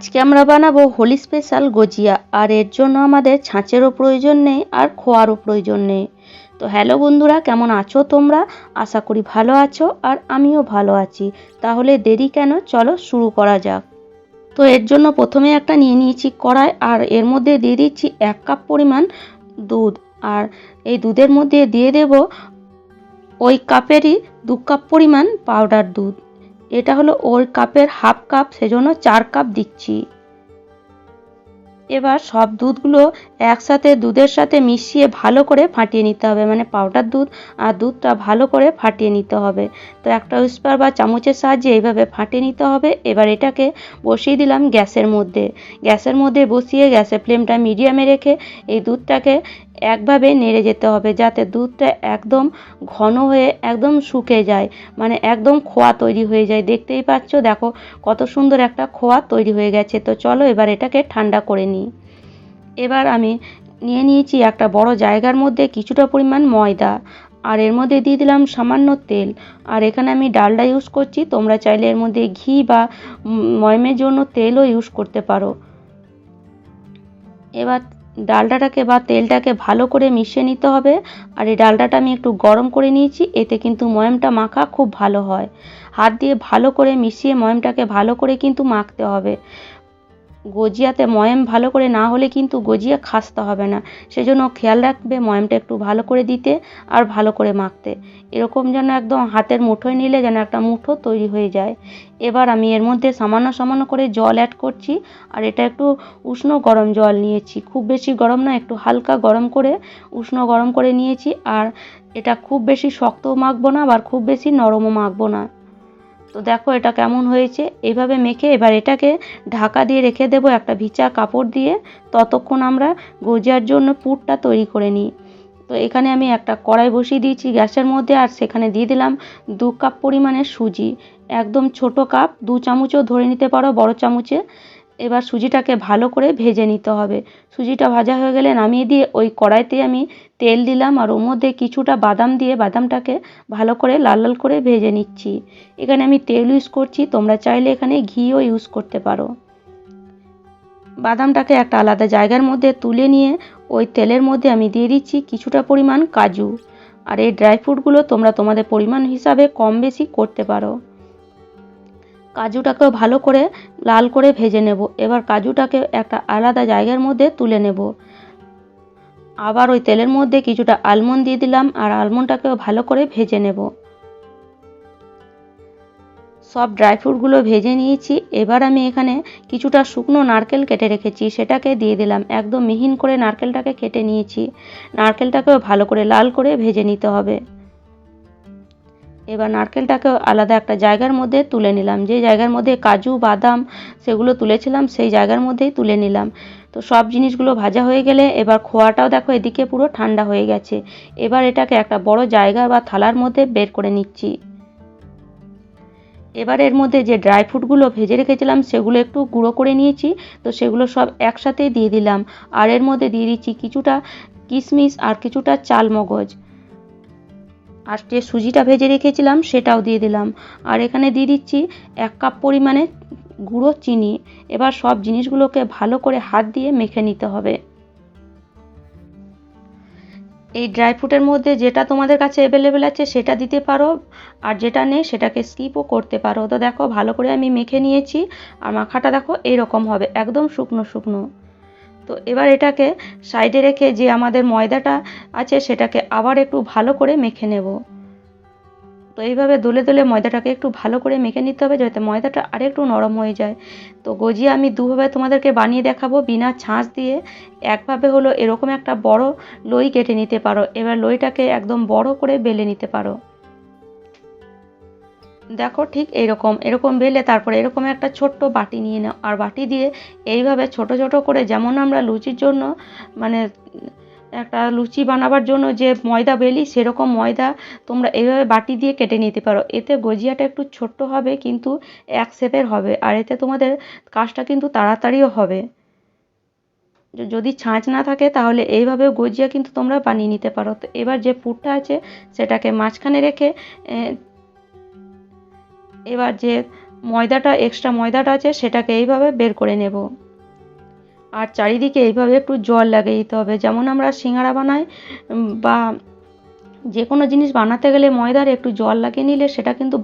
আজকে আমরা বানাবো হোলি স্পেশাল গজিয়া, আর এর জন্য আমাদের ছাঁচেরও প্রয়োজন নেই আর খোয়ারও প্রয়োজন নেই। তো হ্যালো বন্ধুরা, কেমন আছো তোমরা? আশা করি ভালো আছো আর আমিও ভালো আছি। তাহলে দেরি কেন? চলো শুরু করা যাক। তো এর জন্য প্রথমে একটা নিয়ে নিয়েছি কড়াই, আর এর মধ্যে দিয়ে দিচ্ছি এক কাপ পরিমাণ দুধ। আর এই দুধের মধ্যে দিয়ে দেব ওই কাপেরই দু কাপ পরিমাণ পাউডার দুধ। এটা হলো ওই কাপের হাফ কাপ, সেজন্য চার কাপ দিচ্ছি। এবার সব দুধগুলো একসাথে দুধের সাথে মিশিয়ে ভালো করে ফাটিয়ে নিতে হবে মানে পাউডার দুধ আর দুধটা ভালো করে ফাটিয়ে নিতে হবে। তো একটা উইস্পার বা চামচের সাহায্যে এইভাবে ফাটিয়ে নিতে হবে। এবার এটাকে বসিয়ে দিলাম গ্যাসের মধ্যে। গ্যাসের মধ্যে বসিয়ে গ্যাসের ফ্লেমটা মিডিয়ামে রেখে এই দুধটাকে একভাবে নেড়ে যেতে হবে যাতে দুধটা একদম ঘন হয়ে একদম শুকে যায় মানে একদম খোয়া তৈরি হয়ে যায়। দেখতেই পাচ্ছ, দেখো কত সুন্দর একটা খোয়া তৈরি হয়ে গেছে। তো চলো এবার এটাকে ঠান্ডা করে নিই। এবার আমি নিয়ে নিয়েছি একটা বড় জায়গার মধ্যে কিছুটা পরিমাণ ময়দা, আর এর মধ্যে দিয়ে দিলাম সামান্য তেল। আর এখানে আমি ডালডা ইউজ করছি, তোমরা চাইলে এর মধ্যে ঘি বা ময়মের জন্য তেলও ইউজ করতে পারো। এবার ডালডাটাকে বা তেলটাকে ভালো করে মিশিয়ে নিতে হবে। আর এই ডালডাটা আমি একটু গরম করে নিয়েছি, এতে কিন্তু ময়মটা মাখা খুব ভালো হয়। হাত দিয়ে ভালো করে মিশিয়ে ময়মটাকে ভালো করে কিন্তু মাখতে হবে। গজিয়াতে ময়াম ভালো করে না হলে কিন্তু গজিয়া খাসতে হবে না। সেজন্য খেয়াল রাখবে ময়ামটা একটু ভালো করে দিতে আর ভালো করে মাখতে। এরকম যেন একদম হাতের মুঠোয় নিলে যেন একটা মুঠো তৈরি হয়ে যায়। এবার আমি এর মধ্যে সামান্য সামান্য করে জল অ্যাড করছি আর এটা একটু উষ্ণ গরম জল নিয়েছি। খুব বেশি গরম না, একটু হালকা গরম করে উষ্ণ গরম করে নিয়েছি আর এটা খুব বেশি শক্তও মাখবো না আবার খুব বেশি নরমও মাখবো না। তো দেখো এটা কেমন হয়েছে। এভাবে মেখে এবার এটাকে ঢাকা দিয়ে রেখে দেব একটা ভিচা কাপড় দিয়ে। ততক্ষণ আমরা গজার জন্য পুরটা তৈরি করে নিই। তো এখানে আমি একটা কড়াই বসিয়ে দিয়েছি গ্যাসের মধ্যে আর সেখানে দিয়ে দিলাম দু কাপ পরিমাণের সুজি। একদম ছোট কাপ, দু চামচও ধরে নিতে পারো, বড় চামচে। এবার সুজিটাকে ভালো করে ভেজে নিতে হবে। সুজিটা ভাজা হয়ে গেলে নামিয়ে দিয়ে ওই কড়াইতে আমি তেল দিলাম আর ওর মধ্যে কিছুটা বাদাম দিয়ে বাদামটাকে ভালো করে লাল লাল করে ভেজে নিচ্ছি। এখানে আমি তেল ইউজ করছি, তোমরা চাইলে এখানে ঘিও ইউজ করতে পারো। বাদামটাকে একটা আলাদা জায়গার মধ্যে তুলে নিয়ে ওই তেলের মধ্যে আমি দিয়ে দিচ্ছি কিছুটা পরিমাণ কাজু। আর এই ড্রাই ফ্রুটগুলো তোমরা তোমাদের পরিমাণ হিসাবে কম বেশি করতে পারো। কাজুটাকেও ভালো করে লাল করে ভেজে নেব। এবার কাজুটাকে একটা আলাদা জায়গার মধ্যে তুলে নেব। আবার ওই তেলের মধ্যে কিছুটা আলমন্ড দিয়ে দিলাম আর আলমন্ডটাকেও ভালো করে ভেজে নেব। সব ড্রাই ফ্রুটগুলো ভেজে নিয়েছি। এবার আমি এখানে কিছুটা শুকনো নারকেল কেটে রেখেছি। সেটাকে দিয়ে দিলাম। একদম মিহিন করে নারকেলটাকে কেটে নিয়েছি। নারকেলটাকেও ভালো করে লাল করে ভেজে নিতে হবে। এবার নারকেলটাকেও আলাদা একটা জায়গার মধ্যে তুলে নিলাম। যে জায়গার মধ্যে কাজু, বাদাম সেগুলো তুলেছিলাম, সেই জায়গার মধ্যেই তুলে নিলাম। তো সব জিনিসগুলো ভাজা হয়ে গেলে এবার খোয়াটাও দেখো এদিকে পুরো ঠান্ডা হয়ে গেছে। এবার এটাকে একটা বড় জায়গা বা থালার মধ্যে বের করে নিচ্ছি। এবার এর মধ্যে যে ড্রাই ফ্রুটগুলো ভেজে রেখেছিলাম, সেগুলো একটু গুঁড়ো করে নিয়েছি। তো সেগুলো সব একসাথেই দিয়ে দিলাম। আর এর মধ্যে দিয়ে দিচ্ছি কিছুটা কিশমিশ আর কিছুটা চাল মগজ আর যে সুজিটা ভেজে রেখেছিলাম সেটাও দিয়ে দিলাম। আর এখানে দিয়ে দিচ্ছি এক কাপ পরিমাণে গুঁড়ো চিনি। এবার সব জিনিসগুলোকে ভালো করে হাত দিয়ে মেখে নিতে হবে। এই ড্রাই ফ্রুটের মধ্যে যেটা তোমাদের কাছে অ্যাভেলেবেল আছে সেটা দিতে পারো। আর যেটা নেই সেটাকে স্কিপও করতে পারো। তো দেখো ভালো করে আমি মেখে নিয়েছি। আর মাখাটা দেখো এইরকম হবে, একদম শুকনো শুকনো। তো এবার এটাকে সাইডে রেখে যে আমাদের ময়দাটা আছে সেটাকে আবার একটু ভালো করে মেখে নেব। তো এইভাবে দোলে দোলে ময়দাটাকে একটু ভালো করে মেখে নিতে হবে যাতে ময়দাটা আরেকটু নরম হয়ে যায়। তো গজিয়া আমি দুভাবে তোমাদেরকে বানিয়ে দেখাবো বিনা ছাঁচ দিয়ে। একভাবে হলো এরকম একটা বড় লই কেটে নিতে পারো। এবার লইটাকে একদম বড় করে বেলে নিতে পারো। দেখো ঠিক এরকম এরকম বেলে তারপরে এরকম একটা ছোট্ট বাটি নিয়ে নাও। আর বাটি দিয়ে এইভাবে ছোট ছোট করে যেমন আমরা লুচির জন্য মানে একটা লুচি বানাবার জন্য যে ময়দা বেলি, সেরকম ময়দা তোমরা এইভাবে বাটি দিয়ে কেটে নিতে পারো। এতে গজিয়াটা একটু ছোট্ট হবে কিন্তু এক শেপের হবে আর এতে তোমাদের কাজটা কিন্তু তাড়াতাড়িও হবে। যদি ছাঁচ না থাকে তাহলে এইভাবে গজিয়া কিন্তু তোমরা বানিয়ে নিতে পারো। তো এবার যে পুরটা আছে সেটাকে মাঝখানে রেখে এবার যে ময়দাটা এক্সট্রা ময়দাটা আছে, সেটাকে এইভাবে বের করে নেব। আর চারিদিকে এইভাবে একটু জল লাগিয়ে দিতে হবে। যেমন আমরা সিঙ্গারা বানাই বা যে কোনো জিনিস বানাতে গেলে ময়দার একটু জল লাগিয়ে নিলে সেটা কিন্তু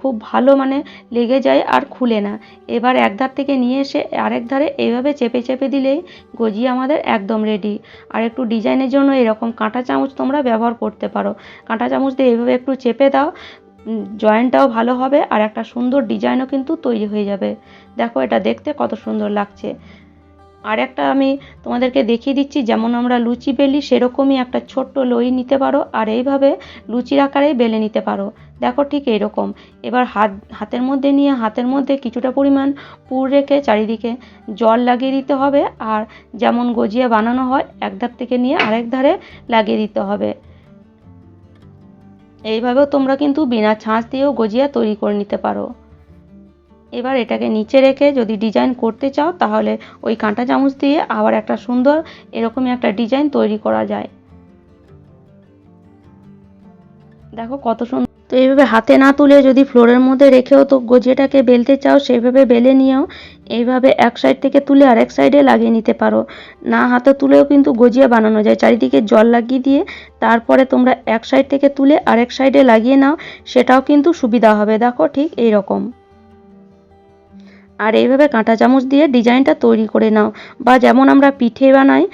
খুব ভালো মানে লেগে যায় আর খুলে না। এবার এক ধার থেকে নিয়ে এসে আরেক ধারে এইভাবে চেপে চেপে দিলেই গজিয়ে আমাদের একদম রেডি আর একটু ডিজাইনের জন্য এরকম কাঁটা চামচ তোমরা ব্যবহার করতে পারো। কাঁটা চামচ দিয়ে এইভাবে একটু চেপে দাও জয়েন্টটাও ভালো হবে আর একটা সুন্দর ডিজাইনও কিন্তু তৈরি হয়ে যাবে। দেখো এটা দেখতে কত সুন্দর লাগছে। আর একটা আমি তোমাদেরকে দেখিয়ে দিচ্ছি, যেমন আমরা লুচি বেলি সেরকমই একটা ছোট্ট লই নিতে পারো আর এইভাবে লুচির আকারে বেলে নিতে পারো। দেখো ঠিক এরকম এবার হাত, হাতের মধ্যে নিয়ে, হাতের মধ্যে কিছুটা পরিমাণ পুর রেখে চারিদিকে জল লাগিয়ে দিতে হবে আর যেমন গজিয়া বানানো হয়, এক ধার থেকে নিয়ে আরেক ধারে লাগিয়ে দিতে হবে। এইভাবেও তোমরা কিন্তু বিনা ছাঁচ দিয়েও গজিয়া তৈরি করে নিতে পারো। এবার এটাকে নিচে রেখে যদি ডিজাইন করতে চাও, তাহলে ওই কাঁটা চামচ দিয়ে আবার একটা সুন্দর এরকমই একটা ডিজাইন তৈরি করা যায়। দেখো কত সুন্দর তো এইভাবে হাতে না তুলে যদি ফ্লোরের মধ্যে রেখেও তো গজিয়াটাকে বেলতে চাও সেইভাবে বেলে নিয়েও এইভাবে এক সাইড থেকে তুলে আরেক সাইডে লাগিয়ে নিতে পারো। না হাতে তুলেও কিন্তু গজিয়া বানানো যায়। চারিদিকে জল লাগিয়ে দিয়ে তারপরে তোমরা এক সাইড থেকে তুলে আরেক সাইডে লাগিয়ে নাও, সেটাও কিন্তু সুবিধা হবে। দেখো ঠিক এই রকম আর এইভাবে কাঁটা চামচ দিয়ে ডিজাইনটা তৈরি করে নাও। বা যেমন আমরা পিঠে বানাই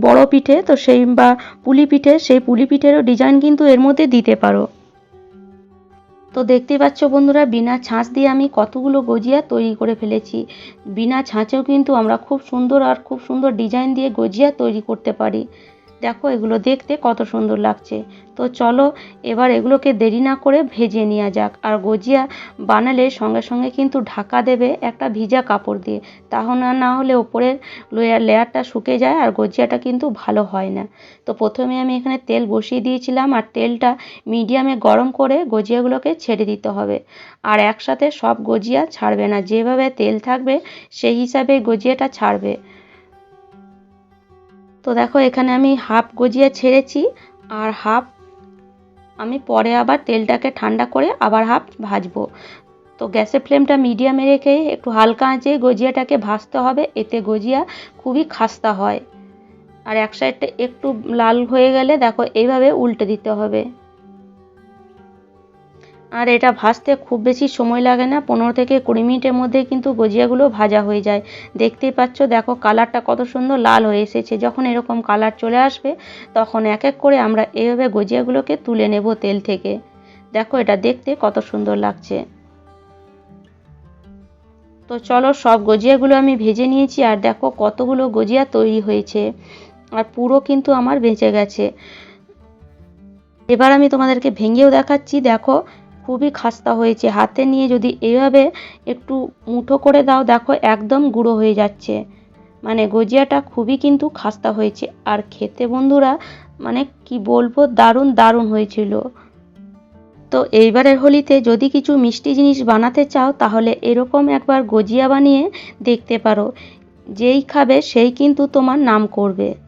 বড় পিঠে, তো সেই বা পুলি পিঠে, সেই পুলি পিঠেরও ডিজাইন কিন্তু এর মধ্যে দিতে পারো। তো দেখতে পাচ্ছ বন্ধুরা, বিনা ছাঁচ দিয়ে আমি কতগুলো গজিয়া তৈরি করে ফেলেছি। বিনা ছাঁচেও কিন্তু আমরা খুব সুন্দর আর খুব সুন্দর ডিজাইন দিয়ে গজিয়া তৈরি করতে পারি। দেখো, এগুলো দেখতে কত সুন্দর লাগছে। তো চলো, এবার এগুলোকে দেরি না করে ভেজে নেওয়া যাক। আর গজিয়া বানালে সঙ্গে সঙ্গে কিন্তু ঢাকা দেবে একটা ভিজা কাপড় দিয়ে। তাহলে না হলে ওপরের লেয়ার, লেয়ারটা শুকে যায় আর গজিয়াটা কিন্তু ভালো হয় না। তো প্রথমে আমি এখানে তেল বসিয়ে দিয়েছিলাম আর তেলটা মিডিয়ামে গরম করে গজিয়াগুলোকে ছেড়ে দিতে হবে। আর একসাথে সব গজিয়া ছাড়বে না। যেভাবে তেল থাকবে, সেই হিসাবে গজিয়াটা ছাড়বে। তো দেখো, এখানে আমি হাফ গজিয়া ছেড়েছি আর হাফ আমি পরে আবার তেলটাকে ঠান্ডা করে আবার হাফ ভাজবো। তো গ্যাসের ফ্লেমটা মিডিয়ামে রেখে একটু হালকা আঁচে গজিয়াটাকে ভাজতে হবে, এতে গজিয়া খুবই খাস্তা হয়। আর এক সাইডটা একটু লাল হয়ে গেলে দেখো, এইভাবে উল্টে দিতে হবে। আর এটা ভাজতে খুব বেশি সময় লাগে না। পনেরো থেকে কুড়ি মিনিটের মধ্যে কিন্তু গজিয়াগুলো ভাজা হয়ে যায়। দেখতেই পাচ্ছ, দেখো কালারটা কত সুন্দর লাল হয়ে এসেছে। যখন এরকম কালার চলে আসবে, তখন এক এক করে আমরা এইভাবে গজিয়াগুলোকে তুলে নেব তেল থেকে। দেখো এটা দেখতে কত সুন্দর লাগছে। তো চলো সব গজিয়াগুলো আমি ভেজে নিয়েছি আর দেখো কতগুলো গজিয়া তৈরি হয়েছে। আর পুরো কিন্তু আমার বেঁচে গেছে। এবার আমি তোমাদেরকে ভেঙেও দেখাচ্ছি। দেখো খুবই খাস্তা হয়েছে। হাতে নিয়ে যদি এইভাবে একটু মুঠো করে দাও, দেখো একদম গুঁড়ো হয়ে যাচ্ছে। মানে গজিয়াটা খুবই কিন্তু খাস্তা হয়েছে। আর খেতে বন্ধুরা মানে কি বলব, দারুণ দারুণ হয়েছিল। তো এইবারের হোলিতে যদি কিছু মিষ্টি জিনিস বানাতে চাও, তাহলে এরকম একবার গজিয়া বানিয়ে দেখতে পারো। যেই খাবে, সেই কিন্তু তোমার নাম করবে।